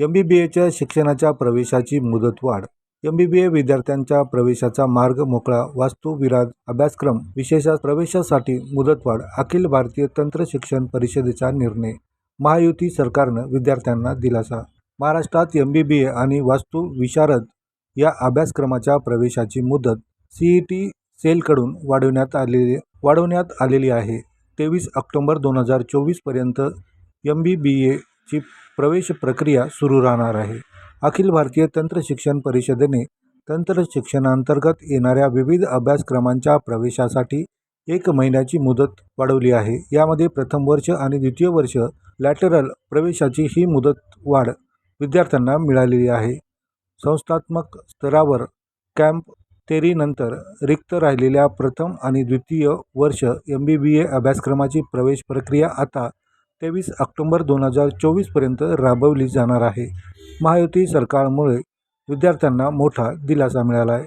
M बी बी एच्या शिक्षणाच्या प्रवेशाची मुदतवाढ एम बी बी ए विद्यार्थ्यांच्या प्रवेशाचा मार्ग मोकळा वास्तुविराज अभ्यासक्रम विशेष प्रवेशासाठी मुदतवाढ अखिल भारतीय तंत्र शिक्षण परिषदेचा निर्णय. महायुती सरकारनं विद्यार्थ्यांना दिलासा. महाराष्ट्रात एम बी बी ए आणि वास्तू विशारद या अभ्यासक्रमाच्या प्रवेशाची मुदत सी ई टी सेलकडून वाढवण्यात आलेली वाढवण्यात आलेली आहे. तेवीस ऑक्टोंबर दोन हजार चोवीसपर्यंत एम बी बी ए ची प्रवेश प्रक्रिया सुरू राहणार आहे. अखिल भारतीय तंत्र शिक्षण परिषदेने तंत्र शिक्षणांतर्गत येणाऱ्या विविध अभ्यासक्रमांच्या प्रवेशासाठी एक महिन्याची मुदत वाढवली आहे. यामध्ये प्रथम वर्ष आणि द्वितीय वर्ष लॅटरल प्रवेशाची ही मुदत वाढ विद्यार्थ्यांना मिळालेली आहे. संस्थात्मक स्तरावर कॅम्प तेरीनंतर रिक्त राहिलेल्या प्रथम आणि द्वितीय वर्ष एम बी बी ए अभ्यासक्रमाची प्रवेश प्रक्रिया आता तेवीस ऑक्टोंबर दोन हजार चोवीसपर्यंत राबवली जाणार आहे. महायुती सरकारमुळे विद्यार्थ्यांना मोठा दिलासा मिळाला आहे.